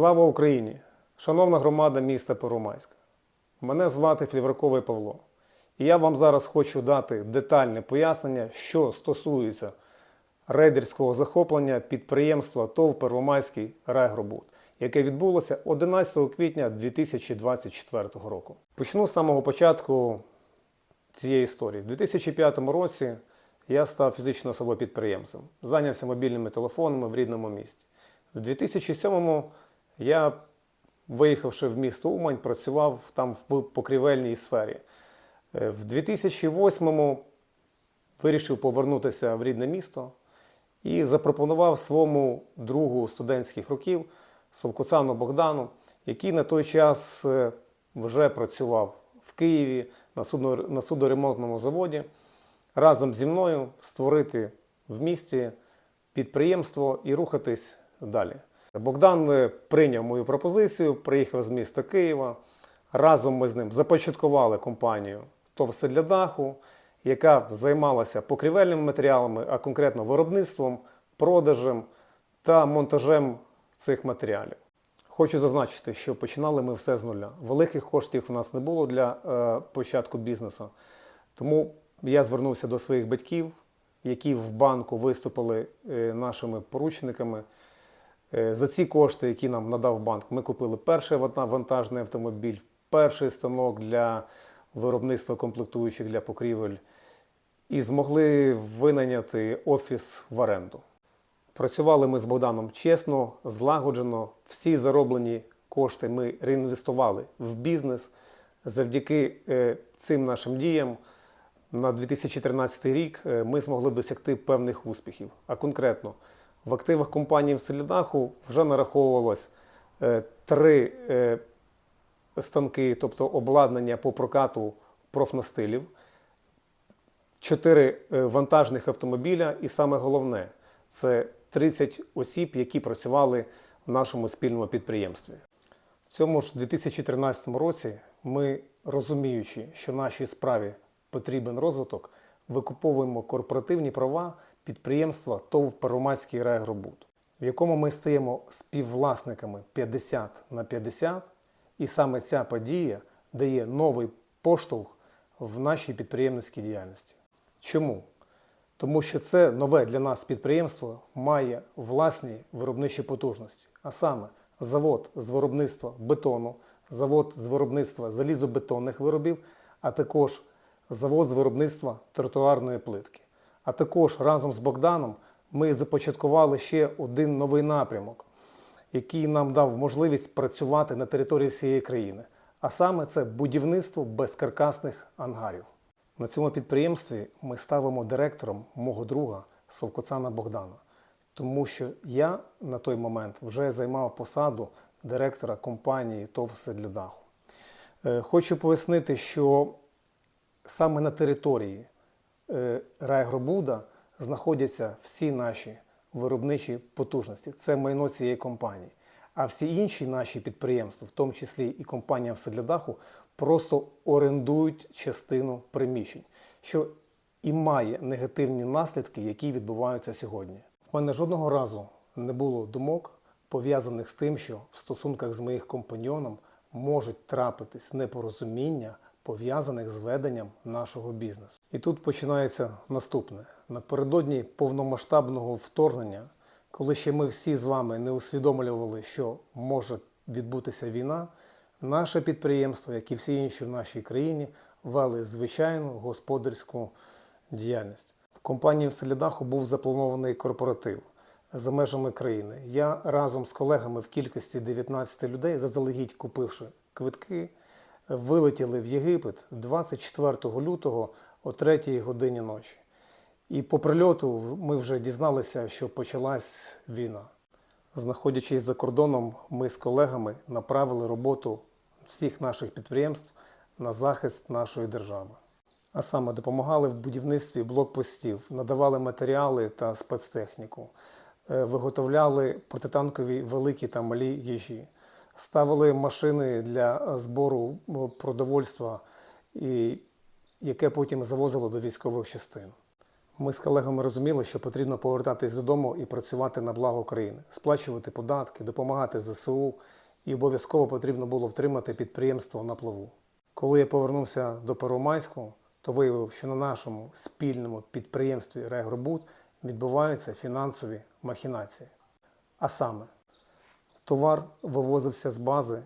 Слава Україні! Шановна громада міста Первомайська. Мене звати Флівраковий Павло. І я вам зараз хочу дати детальне пояснення, що стосується рейдерського захоплення підприємства ТОВ Первомайський райгробуд, яке відбулося 11 квітня 2024 року. Почну з самого початку цієї історії. У 2005 році я став фізично особою підприємцем, зайнявся мобільними телефонами в рідному місті. У 2007 я, виїхавши в місто Умань, працював там в покрівельній сфері. Е, В 2008-му вирішив повернутися в рідне місто і запропонував своєму другу студентських років Совкоцану Богдану, який на той час е, вже працював в Києві на судоремонтному заводі, разом зі мною створити в місті підприємство і рухатись далі. Богдан прийняв мою пропозицію, приїхав з міста Києва. Разом ми з ним започаткували компанію «ТОВ для даху, яка займалася покрівельними матеріалами, а конкретно виробництвом, продажем та монтажем цих матеріалів. Хочу зазначити, що починали ми все з нуля. Великих коштів у нас не було для е, початку бізнесу. Тому я звернувся до своїх батьків, які в банку виступили е, нашими поручниками. Е, За ці кошти, які нам надав банк, ми купили перший вантажний автомобіль, перший станок для виробництва комплектуючих для покрівель і змогли винайняти офіс в оренду. Працювали ми з Богданом чесно, злагоджено. Всі зароблені кошти ми реінвестували в бізнес. Завдяки е, цим нашим діям на 2013 рік е, ми змогли досягти певних успіхів. А конкретно в активах компанії в Селідаху вже нараховувалось е, три е, станки, тобто обладнання по прокату профнастилів, чотири е, вантажних автомобіля, і саме головне це 30 осіб, які працювали в нашому спільному підприємстві. В цьому ж 2013 році ми, розуміючи, що нашій справі потрібен розвиток, викуповуємо корпоративні права підприємства ТОВ Первомайський райгробуд, в якому ми стаємо співвласниками 50 на 50, і саме ця подія дає новий поштовх в нашій підприємницькій діяльності. Чому? Тому що це нове для нас підприємство має власні виробничі потужності, а саме завод з виробництва бетону, завод з виробництва залізобетонних виробів, а також завод з виробництва тротуарної плитки. А також разом з Богданом ми започаткували ще один новий напрямок, який нам дав можливість працювати на території всієї країни. А саме це будівництво безкаркасних ангарів. На цьому підприємстві ми ставимо директором мого друга Совкоцана Богдана, тому що я на той момент вже займав посаду директора компанії ТОВ для даху. Е, Хочу пояснити, що саме на території райгробуда знаходяться всі наші виробничі потужності. Це майно цієї компанії. А всі інші наші підприємства, в тому числі і компанія «Все для даху, просто орендують частину приміщень, що і має негативні наслідки, які відбуваються сьогодні. У мене жодного разу не було думок, пов'язаних з тим, що в стосунках з моїх компаньйоном можуть трапитись непорозуміння, пов'язаних з веденням нашого бізнесу. І тут починається наступне: напередодні повномасштабного вторгнення, коли ще ми всі з вами не усвідомлювали, що може відбутися війна, наше підприємство, як і всі інші в нашій країні, вели звичайну господарську діяльність. В компанії в Селідаху був запланований корпоратив за межами країни. Я разом з колегами в кількості 19 людей, заздалегідь купивши квитки, вилетіли в Єгипет 24 лютого о 3 годині ночі. І по прильоту ми вже дізналися, що почалась війна. Знаходячись за кордоном, ми з колегами направили роботу всіх наших підприємств на захист нашої держави. А саме допомагали в будівництві блокпостів, надавали матеріали та спецтехніку, е, виготовляли протитанкові великі та малі їжі, ставили машини для збору продовольства, і, яке потім завозило до військових частин. Ми з колегами розуміли, що потрібно повертатись додому і працювати на благо країни, сплачувати податки, допомагати ЗСУ, і обов'язково потрібно було втримати підприємство на плаву. Коли я повернувся до Первомайську, то виявив, що на нашому спільному підприємстві Регробуд відбуваються фінансові махінації. А саме, товар вивозився з бази,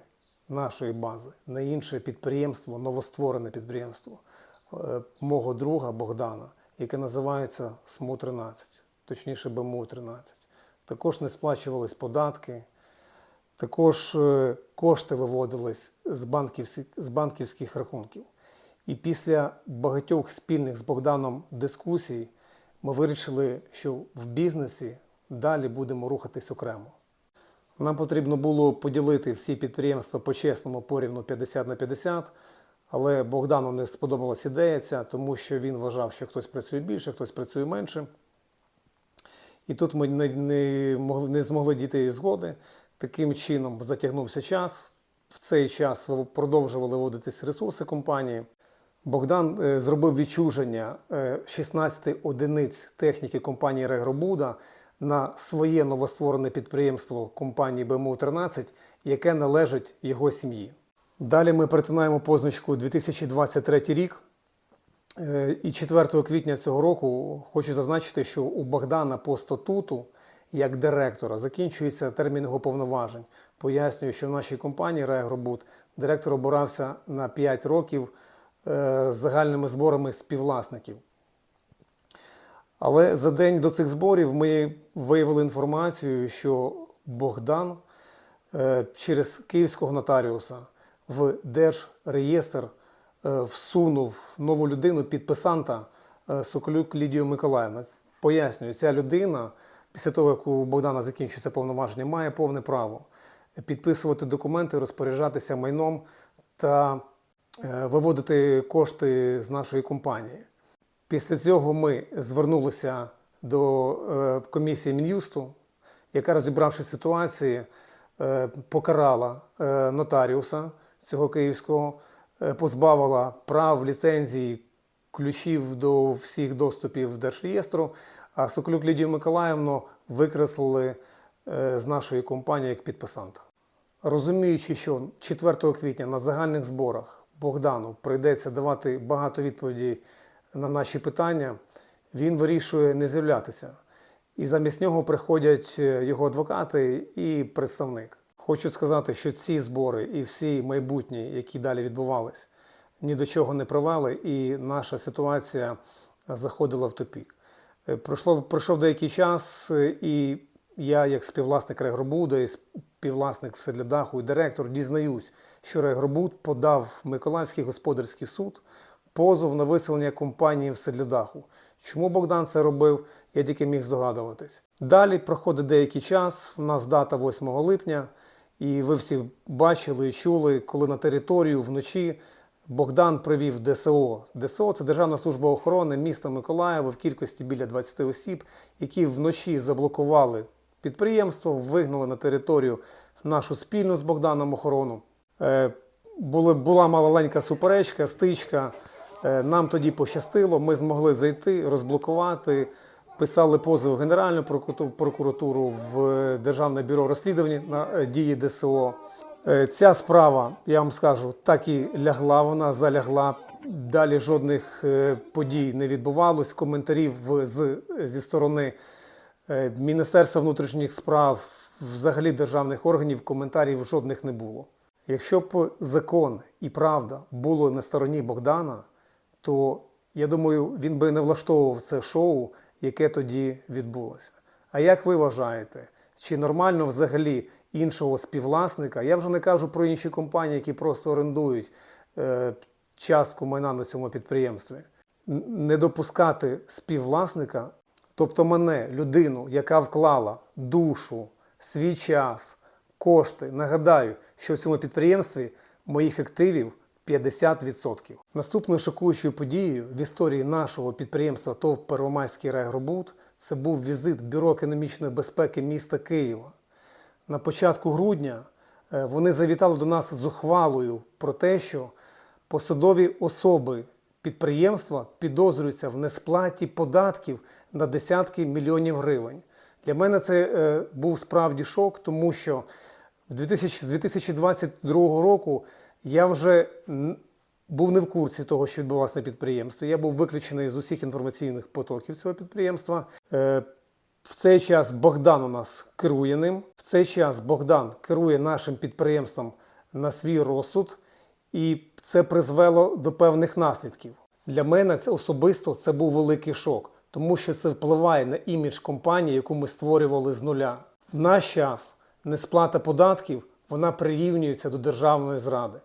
нашої бази, на інше підприємство, новостворене підприємство мого друга Богдана, яке називається СМУ-13, точніше БМУ-13. Також не сплачувались податки, також е, кошти виводились з банківських, з банківських рахунків. І після багатьох спільних з Богданом дискусій ми вирішили, що в бізнесі далі будемо рухатись окремо. Нам потрібно було поділити всі підприємства по-чесному порівну 50 на 50, але Богдану не сподобалась ідея ця, тому що він вважав, що хтось працює більше, хтось працює менше. І тут ми не, не, могли, не змогли дійти згоди. Таким чином затягнувся час. В цей час продовжували вводитись ресурси компанії. Богдан е, зробив відчуження е, 16 одиниць техніки компанії Регробуда на своє новостворене підприємство компанії БМУ-13, яке належить його сім'ї. Далі ми перетинаємо позначку 2023 рік. Е, І 4 квітня цього року хочу зазначити, що у Богдана по статуту як директора закінчується термін його повноважень. Пояснюю, що в нашій компанії Регробуд директор обирався на 5 років е, з загальними зборами співвласників. Але за день до цих зборів ми виявили інформацію, що Богдан е, через київського нотаріуса в Держреєстр е, всунув нову людину підписанта е, Соколюк Лідію Миколаївна. Пояснюю, ця людина, після того, як у Богдана закінчиться повноваження, має повне право підписувати документи, розпоряджатися майном та е, виводити кошти з нашої компанії. Після цього ми звернулися до комісії Мін'юсту, яка, розібравши ситуації, покарала нотаріуса цього київського, е, позбавила прав, ліцензій, ключів до всіх доступів Держреєстру, а Соколюк Лідію Миколаївну викреслили е, з нашої компанії як підписанта. Розуміючи, що 4 квітня на загальних зборах Богдану прийдеться давати багато відповідей на наші питання, він вирішує не з'являтися. І замість нього приходять е, його адвокати і представник. Хочу сказати, що ці збори і всі майбутні, які далі відбувались, ні до чого не привели, і наша ситуація заходила в тупік. Е, Пройшло, пройшов деякий час, е, і я, як співвласник Регробуда, і співвласник Вседлядаху і директор, дізнаюсь, що Регробуд подав Миколаївський господарський суд позов на виселення компанії Вседлядаху. Чому Богдан це робив, я тільки міг здогадуватись. Далі проходить деякий час, у нас дата 8 липня, і ви всі бачили чули, коли на територію вночі Богдан привів ДСО. ДСО це Державна служба охорони міста Миколаєва в кількості біля 20 осіб, які вночі заблокували підприємство, вигнали на територію нашу спільну з Богданом охорону. Е, були, була маленька суперечка, стичка. Е, Нам тоді пощастило, ми змогли зайти, розблокувати. Писали позов в Генеральну прокуратуру в Державне бюро розслідувань на е, дії ДСО. Е, Ця справа, я вам скажу, так і лягла, вона залягла. Далі жодних е, подій не відбувалось. Коментарів з, зі сторони Міністерства внутрішніх справ, взагалі державних органів, коментарів жодних не було. Якщо б закон і правда було на стороні Богдана, то я думаю, він би не влаштовував це шоу, яке тоді відбулося. А як ви вважаєте, чи нормально взагалі іншого співвласника? Я вже не кажу про інші компанії, які просто орендують е, частку майна на цьому підприємстві, не допускати співвласника, тобто мене, людину, яка вклала душу, свій час, кошти. Нагадаю, що в цьому підприємстві моїх активів 50%. Наступною шокуючою подією в історії нашого підприємства ТОВ Первомайський райгробуд це був візит Бюро економічної безпеки міста Києва. На початку грудня е, вони завітали до нас з ухвалою про те, що посадові особи підприємства підозрюються в несплаті податків на десятки мільйонів гривень. Для мене це е, був справді шок, тому що з 2022 року я вже був не в курсі того, що відбувалося на підприємстві. Я був виключений з усіх інформаційних потоків цього підприємства. Е, в цей час Богдан у нас керує ним. В цей час Богдан керує нашим підприємством на свій розсуд, і це призвело до певних наслідків. Для мене це особисто це був великий шок, тому що це впливає на імідж компанії, яку ми створювали з нуля. В наш час несплата податків вона прирівнюється до державної зради.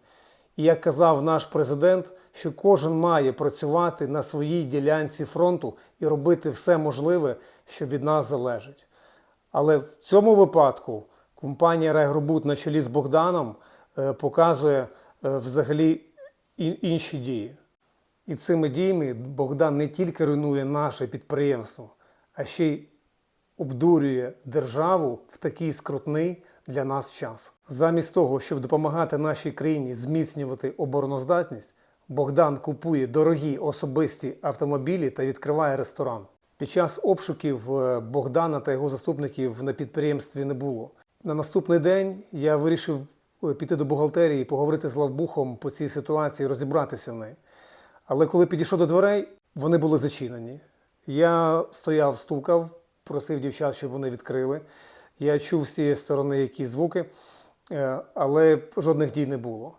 Як казав наш президент, що кожен має працювати на своїй ділянці фронту і робити все можливе, що від нас залежить. Але в цьому випадку компанія Райгробут на чолі з Богданом е, показує е, взагалі інші дії. І цими діями Богдан не тільки руйнує наше підприємство, а ще й обдурює державу в такий скрутний для нас час. Замість того, щоб допомагати нашій країні зміцнювати обороноздатність, Богдан купує дорогі особисті автомобілі та відкриває ресторан. Під час обшуків е, Богдана та його заступників на підприємстві не було. На наступний день я вирішив е, піти до бухгалтерії, поговорити з Лавбухом по цій ситуації, розібратися в неї. Але коли підійшов до дверей, вони були зачинені. Я стояв, стукав, просив дівчат, щоб вони відкрили. Я чув з цієї сторони якісь звуки, е, але жодних дій не було.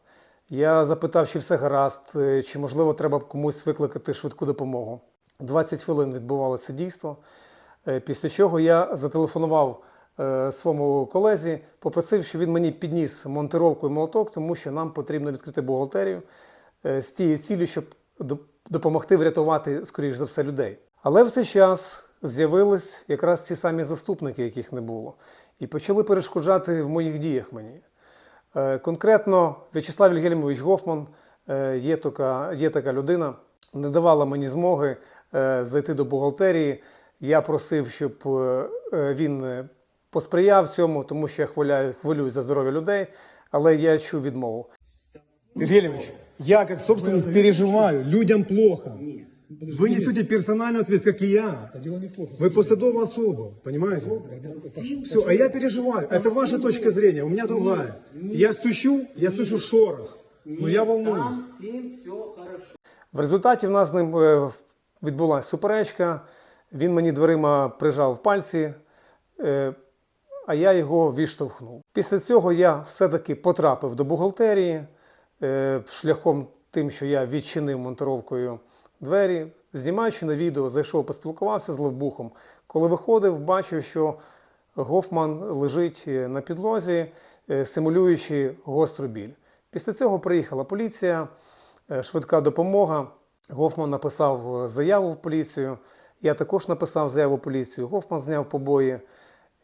Я запитав, чи все гаразд, е, чи можливо треба комусь викликати швидку допомогу. 20 хвилин відбувалося дійство. Е, Після чого я зателефонував своєму колезі, попросив, щоб він мені підніс монтировку і молоток, тому що нам потрібно відкрити бухгалтерію з тією ціллю, щоб допомогти врятувати, скоріш за все, людей. Але в цей час з'явились якраз ці самі заступники, яких не було, і почали перешкоджати в моїх діях мені. Е, Конкретно В'ячеслав Вільгельмович Гофман, е, є така, є така людина, не давала мені змоги е, зайти до бухгалтерії. Я просив, щоб він посприяв цьому, тому що я хвиляю, хвилююсь за здоров'я людей, але я чув відмову. Евгеньевич, я как собственник переживаю, людям плохо. Вы несете персональную ответственность, как и я. Это дело неплохо. Вы посадовая особа, понимаете? Все, а я переживаю. Это ваша точка зрения, у меня другая. Я стучу, я слышу шорох, но я волнуюсь. Там всем все хорошо. В результаті в нас з ним е, відбулася суперечка. Він мені дверима прижав пальці, е, а я його відштовхнув. Після цього я все-таки потрапив до бухгалтерії е, шляхом тим, що я відчинив монтировкою двері, знімаючи на відео, зайшов, поспілкувався з Левбухом. Коли виходив, бачив, що Гофман лежить е, на підлозі, е, симулюючи гостру біль. Після цього приїхала поліція, е, швидка допомога. Гофман написав заяву в поліцію. Я також написав заяву в поліцію. Гофман зняв побої.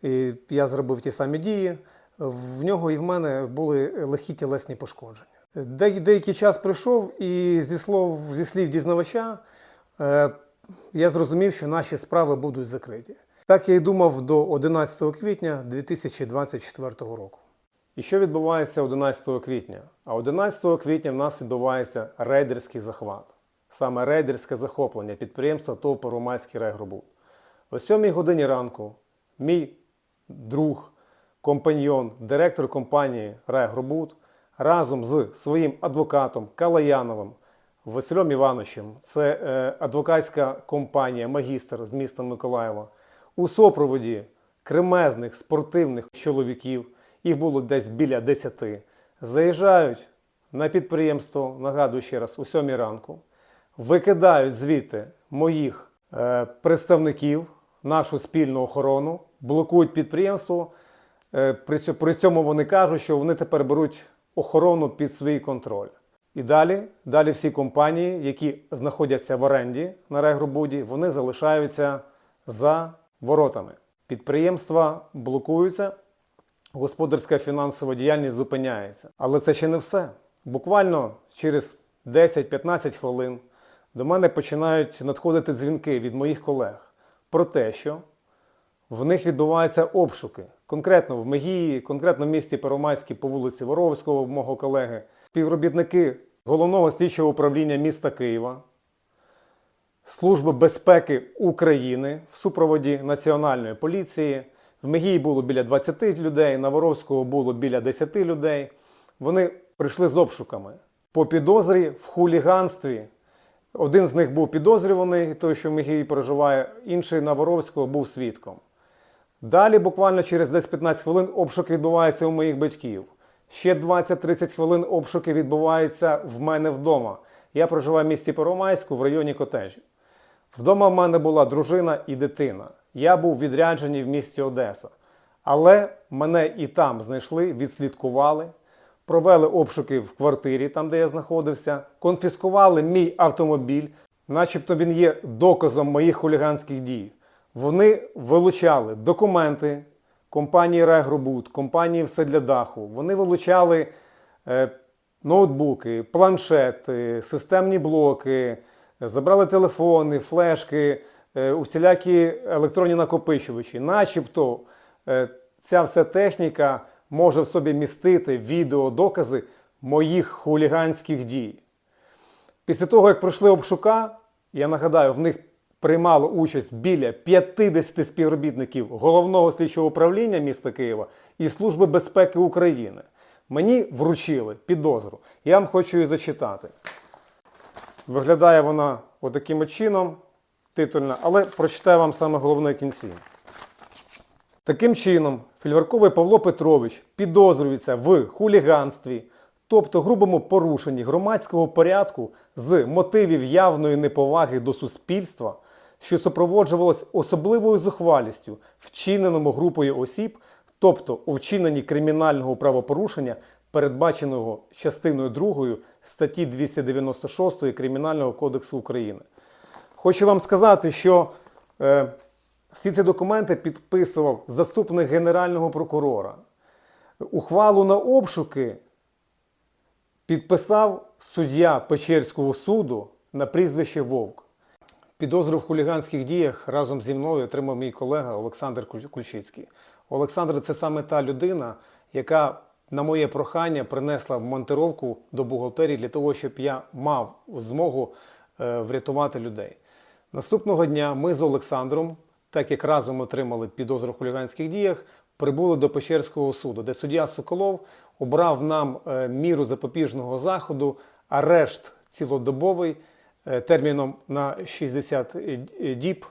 І я зробив ті самі дії. В нього і в мене були легкі тілесні пошкодження. Де- Деякий час прийшов, і зі слов зі слів дізнавача е, я зрозумів, що наші справи будуть закриті. Так я й думав до 11 квітня 2024 року. І що відбувається 11 квітня? А 11 квітня в нас відбувається рейдерський захват. Саме рейдерське захоплення підприємства ТОВ Первомайський райгробут. О 7 годині ранку мій друг, компаньйон, директор компанії Райгробут разом з своїм адвокатом Калаяновим Василем Івановичем, це е, адвокатська компанія Магістр з міста Миколаєва, у супроводі кремезних спортивних чоловіків, їх було десь біля 10, заїжджають на підприємство, нагадую ще раз, у 7 ранку, викидають звідти моїх е, представників, нашу спільну охорону, блокують підприємство. Е, при цьому вони кажуть, що вони тепер беруть охорону під свій контроль. І далі, далі всі компанії, які знаходяться в оренді на райгробуді, вони залишаються за воротами. Підприємства блокуються, господарська фінансова діяльність зупиняється. Але це ще не все. Буквально через 10-15 хвилин до мене починають надходити дзвінки від моїх колег про те, що в них відбуваються обшуки. Конкретно в Мегії, конкретно в місті Первомайській по вулиці Воровського, мого колеги, співробітники головного слідчого управління міста Києва Служби безпеки України в супроводі Національної поліції. В Мегії було біля 20 людей, на Воровського було біля 10 людей. Вони прийшли з обшуками по підозрі в хуліганстві. Один з них був підозрюваний, той, що в Мегії проживає, інший на Воровського був свідком. Далі, буквально через 10-15 хвилин, обшуки відбуваються у моїх батьків. Ще 20-30 хвилин обшуки відбуваються в мене вдома. Я проживаю в місті Первомайську в районі котежі. Вдома в мене була дружина і дитина. Я був відряджений в місті Одеса. Але мене і там знайшли, відслідкували, провели обшуки в квартирі, там де я знаходився, конфіскували мій автомобіль, начебто він є доказом моїх хуліганських дій. Вони вилучали документи компанії Регробут, компанії Все для даху. Вони вилучали е, ноутбуки, планшети, системні блоки, забрали телефони, флешки, е, усілякі електронні накопичувачі. Начебто е, ця вся техніка може в собі містити відеодокази моїх хуліганських дій. Після того, як пройшли обшука, я нагадаю, в них приймало участь біля 50 співробітників головного слідчого управління міста Києва і Служби безпеки України. Мені вручили підозру. Я вам хочу її зачитати. Виглядає вона отаким чином, титульна, але прочитаю вам саме головне кінці. Таким чином, Фільварковий Павло Петрович підозрюється в хуліганстві, тобто грубому порушенні громадського порядку з мотивів явної неповаги до суспільства, що супроводжувалось особливою зухвалістю, вчиненому групою осіб, тобто у вчиненні кримінального правопорушення, передбаченого частиною 2 статті 296 Кримінального кодексу України. Хочу вам сказати, що е, всі ці документи підписував заступник генерального прокурора. Ухвалу на обшуки підписав суддя Печерського суду на прізвище Вовк. Підозру в хуліганських діях разом зі мною отримав мій колега Олександр Куль- Кульчицький. Олександр це саме та людина, яка на моє прохання принесла монтировку до бухгалтерії для того, щоб я мав змогу е, врятувати людей. Наступного дня ми з Олександром, так як разом отримали підозру в хуліганських діях, прибули до Печерського суду, де суддя Соколов обрав нам е, міру запобіжного заходу, арешт цілодобовий терміном на 60 діб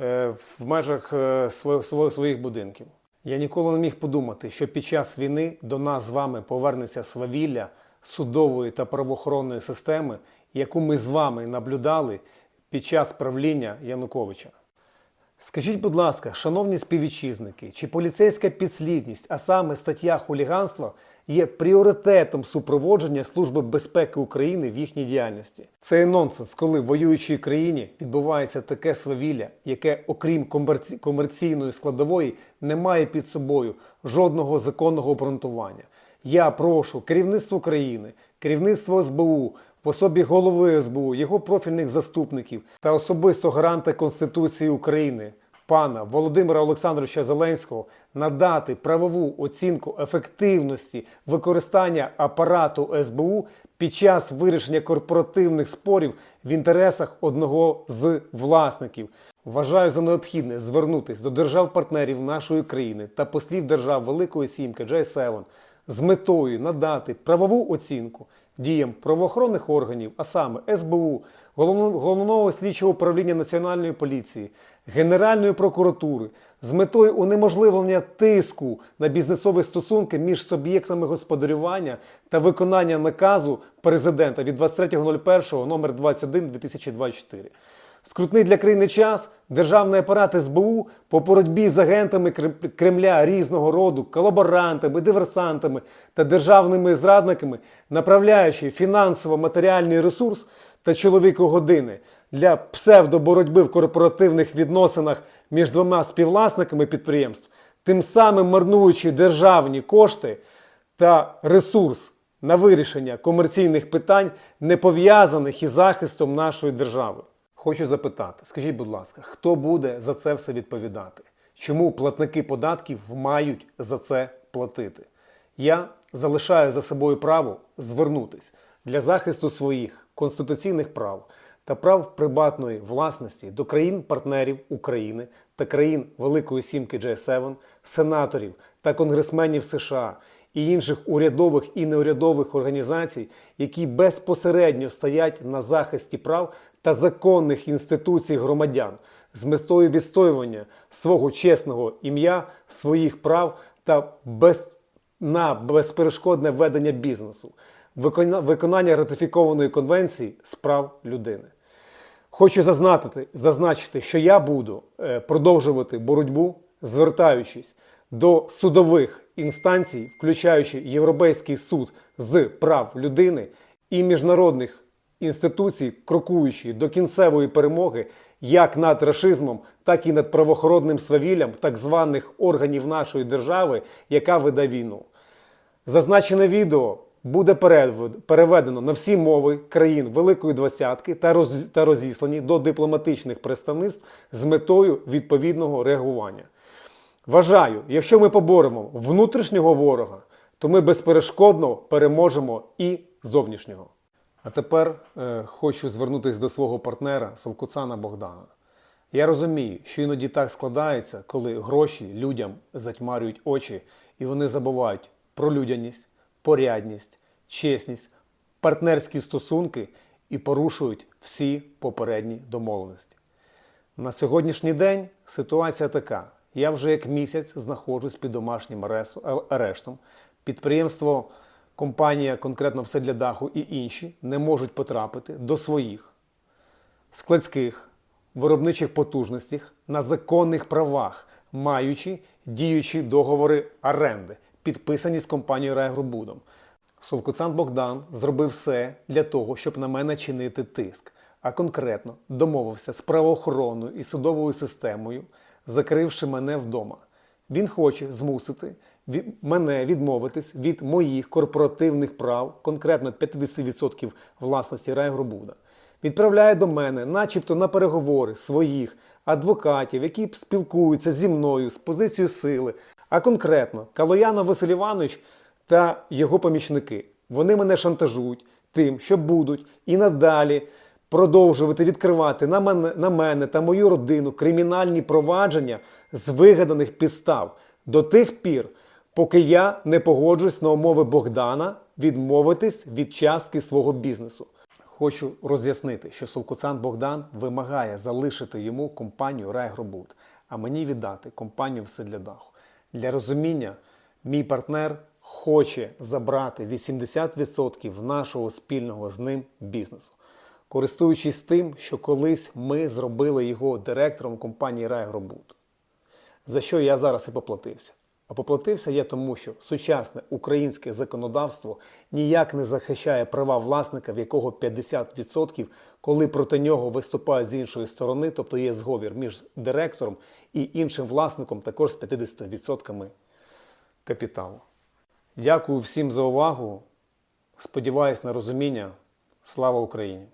е, в межах е, сво- сво- своїх будинків. Я ніколи не міг подумати, що під час війни до нас з вами повернеться свавілля судової та правоохоронної системи, яку ми з вами наблюдали під час правління Януковича. Скажіть, будь ласка, шановні співвітчизники, чи поліцейська підслідність, а саме стаття хуліганства, є пріоритетом супроводження Служби безпеки України в їхній діяльності? Це нонсенс, коли в воюючій країні відбувається таке свавілля, яке, окрім комерці- комерційної складової, не має під собою жодного законного обґрунтування. Я прошу керівництво країни, керівництво СБУ, в особі голови СБУ, його профільних заступників та особисто гаранта Конституції України пана Володимира Олександровича Зеленського надати правову оцінку ефективності використання апарату СБУ під час вирішення корпоративних спорів в інтересах одного з власників. Вважаю за необхідне звернутися до держав-партнерів нашої країни та послів держав Великої Сімки J7 з метою надати правову оцінку діям правоохоронних органів, а саме СБУ, Головно- Головного слідчого управління Національної поліції, Генеральної прокуратури з метою унеможливлення тиску на бізнесові стосунки між суб'єктами господарювання та виконання наказу президента від 23.01 номер 21 2024. Скрутний для країни час державний апарат СБУ по боротьбі з агентами Кремля різного роду, колаборантами, диверсантами та державними зрадниками, направляючи фінансово-матеріальний ресурс та чоловікогодини для псевдоборотьби в корпоративних відносинах між двома співвласниками підприємств, тим самим марнуючи державні кошти та ресурс на вирішення комерційних питань, не пов'язаних із захистом нашої держави. Хочу запитати, скажіть, будь ласка, хто буде за це все відповідати? Чому платники податків мають за це платити? Я залишаю за собою право звернутись для захисту своїх конституційних прав та прав приватної власності до країн-партнерів України та країн Великої Сімки G7, сенаторів та конгресменів США і інших урядових і неурядових організацій, які безпосередньо стоять на захисті прав та законних інституцій громадян з метою відстоювання свого чесного ім'я, своїх прав та без, на безперешкодне ведення бізнесу, виконання ратифікованої конвенції з прав людини. Хочу зазначити, зазначити, що я буду е, продовжувати боротьбу, звертаючись до судових інстанцій, включаючи Європейський суд з прав людини і міжнародних інституцій, крокуючи до кінцевої перемоги як над рашизмом, так і над правоохоронним свавіллям так званих органів нашої держави, яка веде війну. Зазначене відео буде переведено на всі мови країн Великої Двадцятки та, роз, та розіслані до дипломатичних представництв з метою відповідного реагування. Вважаю, якщо ми поборемо внутрішнього ворога, то ми безперешкодно переможемо і зовнішнього. А тепер е, хочу звернутися до свого партнера Совкуцана Богдана. Я розумію, що іноді так складається, коли гроші людям затьмарюють очі, і вони забувають про людяність, порядність, чесність, партнерські стосунки і порушують всі попередні домовленості. На сьогоднішній день ситуація така. Я вже як місяць знаходжусь під домашнім е, арештом. Підприємство, компанія, конкретно все для даху і інші не можуть потрапити до своїх складських виробничих потужностях на законних правах, маючи діючі договори оренди, підписані з компанією Райгрубудом. Совкуцан Богдан зробив все для того, щоб на мене чинити тиск, а конкретно домовився з правоохоронною і судовою системою, закривши мене вдома. Він хоче змусити мене відмовитись від моїх корпоративних прав, конкретно 50% власності Райгрубуда. Відправляє до мене, начебто на переговори своїх адвокатів, які спілкуються зі мною з позицією сили, а конкретно Калояно Василь Іванович та його помічники. Вони мене шантажують тим, що будуть і надалі продовжувати відкривати на мене, на мене та мою родину кримінальні провадження з вигаданих підстав до тих пір, поки я не погоджусь на умови Богдана відмовитись від частки свого бізнесу. Хочу роз'яснити, що Совкуцан Богдан вимагає залишити йому компанію Райгробуд, а мені віддати компанію все для даху. Для розуміння, мій партнер хоче забрати 80% нашого спільного з ним бізнесу. Користуючись тим, що колись ми зробили його директором компанії Райгробуд за що я зараз і поплатився. А поплатився я тому, що сучасне українське законодавство ніяк не захищає права власника, в якого 50%, коли проти нього виступають з іншої сторони, тобто є зговір між директором і іншим власником, також з 50% капіталу. Дякую всім за увагу. Сподіваюсь на розуміння. Слава Україні!